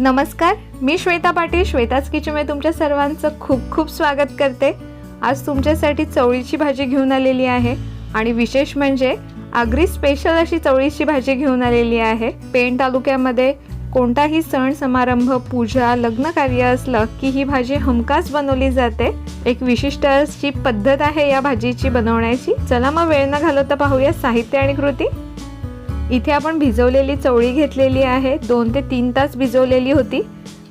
नमस्कार मी श्वेता पाटील श्वेताच किचनमध्ये तुमच्या सर्वांचं खूप खूप स्वागत करते. आज तुमच्यासाठी चवळीची भाजी घेऊन आलेली आहे आणि विशेष म्हणजे आगरी स्पेशल अशी चवळीची भाजी घेऊन आलेली आहे. पेण तालुक्यामध्ये कोणताही सण समारंभ पूजा लग्न कार्य असलं की ही भाजी हमखास बनवली जाते. एक विशिष्ट अशी पद्धत आहे या भाजीची बनवण्याची. चला मग वेळ न घालवता पाहूया साहित्य आणि कृती. इथे आपण भिजवलेली चवळी घेतलेली आहे. दोन ते तीन तास भिजवलेली होती.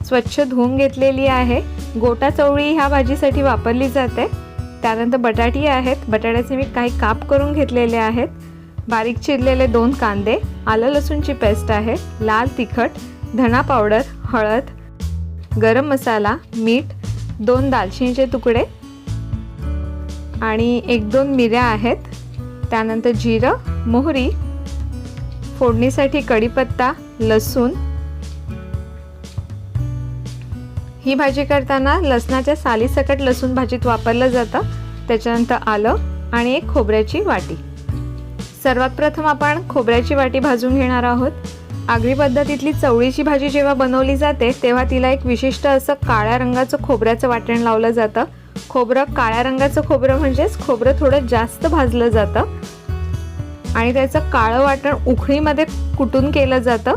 स्वच्छ धुवून घेतलेली आहे. गोटा चवळी ह्या भाजीसाठी वापरली जाते. त्यानंतर बटाटी आहेत. बटाट्याचे मी काही काप करून घेतलेले आहेत. बारीक चिरलेले दोन कांदे आलं लसूणची पेस्ट आहे लाल तिखट धणा पावडर हळद गरम मसाला मीठ दोन दालचिनीचे तुकडे आणि एक दोन मिऱ्या आहेत. त्यानंतर जिरं मोहरी फोडणीसाठी कढीपत्ता लसूण. ही भाजी करताना लसणाच्या सालीसकट लसूण भाजीत वापरलं जातं. त्याच्यानंतर आलं आणि एक खोबऱ्याची वाटी. सर्वात प्रथम आपण खोबऱ्याची वाटी भाजून घेणार आहोत. आगरी पद्धतीतली चवळीची भाजी जेव्हा बनवली जाते तेव्हा तिला एक विशिष्ट असं काळ्या रंगाचं खोबऱ्याचं वाटण लावलं जातं. खोबरं काळ्या रंगाचं खोबरं म्हणजेच खोबरं थोडं जास्त भाजलं जातं. आणि त्याचं काळं वाटण उखळीमध्ये कुटून केलं जातं.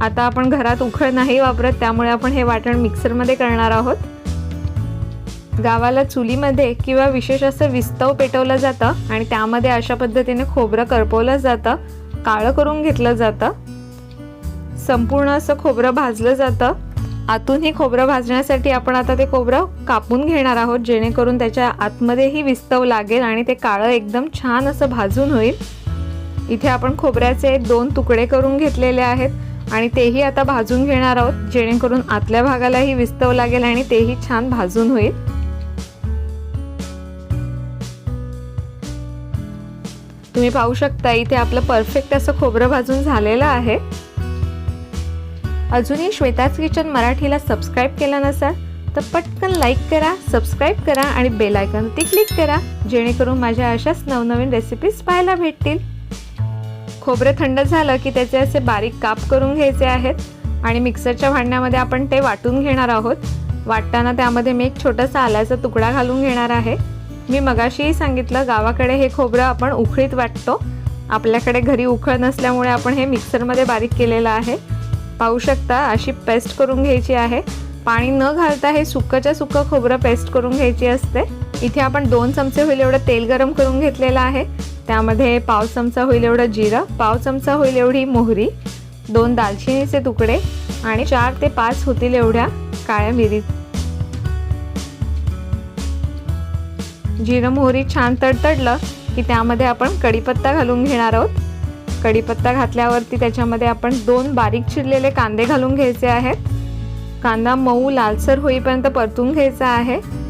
आता आपण घरात उखळ नाही वापरत त्यामुळे आपण हे वाटण मिक्सरमध्ये करणार आहोत. गावाला चुलीमध्ये किंवा विशेष असं विस्तव पेटवलं जातं आणि त्यामध्ये अशा पद्धतीने खोबरं करपवलं जातं काळं करून घेतलं जातं. संपूर्ण असं खोबरं भाजलं जातं. आतूनही खोबरं भाजण्यासाठी आपण आता ते खोबरं कापून घेणार आहोत जेणेकरून त्याच्या आतमध्येही विस्तव लागेल आणि ते काळं एकदम छान असं भाजून होईल. इथे आपण खोबऱ्याचे दोन तुकडे करून घेतलेले आहेत आणि तेही आता भाजून घेणार आहोत. जेणेकरून आतल्या भागालाही विस्तव लागेल आणि तेही छान भाजून होईल. तुम्ही पाहू शकता इथे आपलं परफेक्ट असं खोबरं भाजून झालेलं आहे. अजूनही श्वेताच किचन मराठीला सबस्क्राईब केलं नसाल तर पटकन लाईक करा सबस्क्राईब करा आणि बेल आयकॉनवरती क्लिक करा. जेणेकरून माझ्या अशाच नवनवीन रेसिपीज पाहायला भेटतील. खोबरं थंड झालं की त्याचे असे बारीक काप करून घ्यायचे आहेत आणि मिक्सरच्या भांड्यामध्ये आपण ते वाटून घेणार आहोत. वाटताना त्यामध्ये मी एक छोटासा आल्याचा तुकडा घालून घेणार आहे. मी मगाशीही सांगितलं गावाकडे हे खोबरं आपण उखळीत वाटतो. आपल्याकडे घरी उखळ नसल्यामुळे आपण हे मिक्सरमध्ये बारीक केलेलं आहे. पाहू शकता अशी पेस्ट करून घ्यायची आहे. पाणी न घालता हे सुकंच्या सुकं खोबरं पेस्ट करून घ्यायची असते. इथे आपण दोन चमचे होईल एवढं तेल गरम करून घेतलेलं आहे. त्यामध्ये पाव चमचा होईल एवढं जिरं पाव चमचा होईल एवढी मोहरी दोन दालचिनीचे तुकडे आणि चार ते पाच होतील एवढ्या काळ्या मिरी. जिरं मोहरी छान तडतडलं की त्यामध्ये आपण कढीपत्ता घालून घेणार आहोत. कढीपत्ता घातल्यावरती त्याच्यामध्ये आपण दोन बारीक चिरलेले कांदे घालून घ्यायचे आहेत. कांदा मऊ लालसर होईपर्यंत परतून घ्यायचा आहे.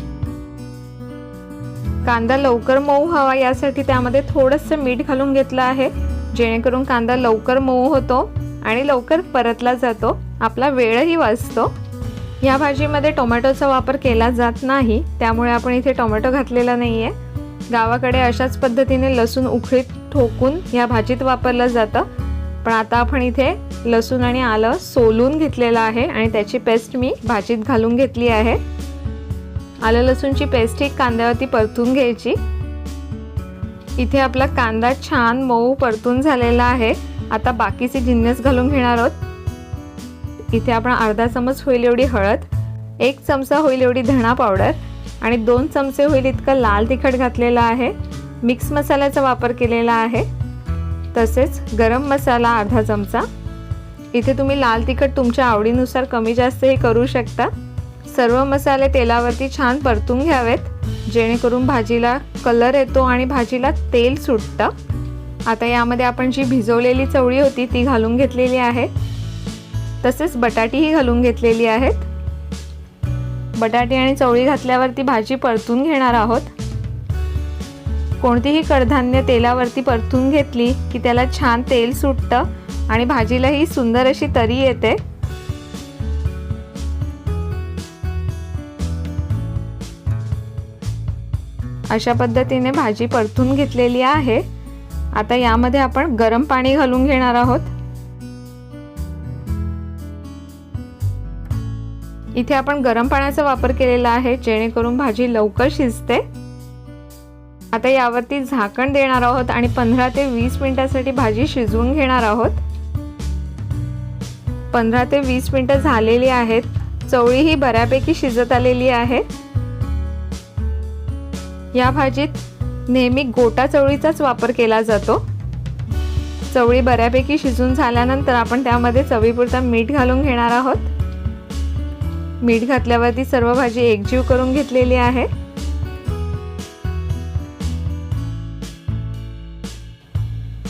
कांदा लवकर मऊ हवा यासाठी त्यामध्ये थोडंसं मीठ घालून घेतलं आहे. जेणेकरून कांदा लवकर मऊ होतो आणि लवकर परतला जातो. आपला वेळही वाचतो. या भाजीमध्ये टोमॅटोचा वापर केला जात नाही. त्यामुळे आपण इथे टोमॅटो घातलेला नाही आहे गावाकडे अशाच पद्धतीने लसूण उखळीत ठोकून या भाजीत वापरलं जातं. पण आता आपण इथे लसूण आणि आलं सोलून घेतलेलं आहे आणि त्याची पेस्ट मी भाजीत घालून घेतली आहे. आलं लसूणची पेस्ट ही कांद्यावरती परतून घ्यायची. इथे आपला कांदा छान मऊ परतून झालेला आहे. आता बाकीचे जिन्नस घालून घेणार आहोत. इथे आपण अर्धा चमच होईल एवढी हळद एक चमचा होईल एवढी धणा पावडर आणि दोन चमचे होईल इतकं लाल तिखट घातलेलं आहे. मिक्स मसाल्याचा वापर केलेला आहे. तसेच गरम मसाला अर्धा चमचा. इथे तुम्ही लाल तिखट तुमच्या आवडीनुसार कमी जास्त हे करू शकता. सर्व मसाले तेलावरती छान परतून घ्यावेत. जेणेकरून भाजीला कलर येतो आणि भाजीला तेल सुटतं. आता यामध्ये आपण जी भिजवलेली चवळी होती ती घालून घेतलेली आहे. तसेच बटाटीही घालून घेतलेली आहेत. बटाटी आणि चवळी घातल्यावरती भाजी परतून घेणार आहोत. कोणतीही कडधान्य तेलावरती परतून घेतली की त्याला छान तेल सुटतं आणि भाजीलाही सुंदर अशी तरी येते. अशा पद्धतीने भाजी परतून घेतलेली आहे. आता यामध्ये आपण गरम पाणी घालून घेणार आहोत. इथे आपण गरम पाण्याचा वापर केलेला आहे जेणेकरून भाजी लवकर शिजते. आता यावरती झाकण देणार आहोत आणि पंधरा ते वीस मिनिटासाठी भाजी शिजवून घेणार आहोत. पंधरा ते वीस मिनिटं झालेली आहेत. चवळी ही बऱ्यापैकी शिजत आलेली आहे. या भाजीत नेहमी गोटा चवळीचाच वापर केला जातो. चवळी बऱ्यापैकी शिजून झाल्यानंतर आपण त्यामध्ये चवीपुरता मीठ घालून घेणार आहोत. मीठ घातल्यावरती सर्व भाजी एकजीव करून घेतलेली आहे.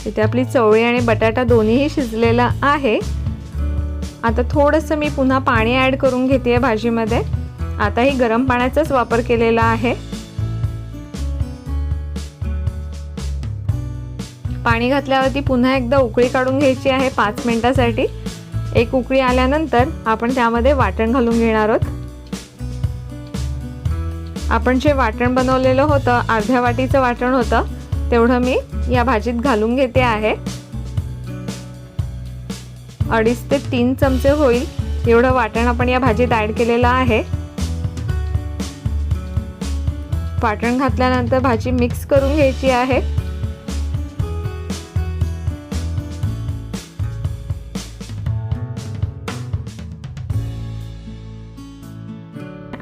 इथे आपली चवळी आणि बटाटा दोन्हीही शिजलेला आहे. आता थोडंसं मी पुन्हा पाणी ॲड करून घेते आहे भाजीमध्ये. आता ही गरम पाण्याचाच वापर केलेला आहे. पाणी घातल्यावरती पुन्हा एकदा उकळी काढून घ्यायची आहे पाच मिनटासाठी. एक उकळी आल्यानंतर आपण त्यामध्ये वाटण घालून घेणार आहोत. आपण जे वाटण बनवलेलं होतं अर्ध्या वाटीचं वाटण होतं तेवढं मी या भाजीत घालून घेते आहे. अडीच ते तीन चमचे होईल एवढं वाटण आपण या भाजीत ॲड केलेलं आहे. वाटण घातल्यानंतर भाजी मिक्स करून घ्यायची आहे.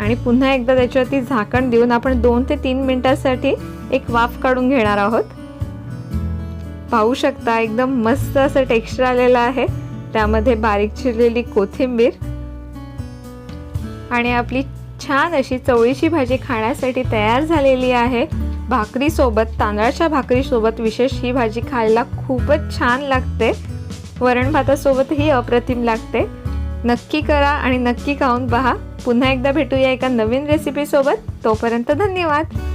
आणि पुन्हा एकदा त्याच्यावरती झाकण देऊन आपण दोन ते तीन मिनटासाठी एक वाफ काढून घेणार आहोत. पाहू शकता एकदम मस्त असं टेक्स्चर आलेलं आहे. त्यामध्ये बारीक चिरलेली कोथिंबीर आणि आपली छान अशी चवळीची भाजी खाण्यासाठी तयार झालेली आहे. भाकरीसोबत तांदळाच्या भाकरीसोबत विशेष ही भाजी खायला खूपच छान लागते. वरण भातासोबतही अप्रतिम लागते. नक्की करा आणि नक्की खाऊन पहा. पुन्हा एकदा भेटूया एका नवीन रेसिपीसोबत तोपर्यंत धन्यवाद.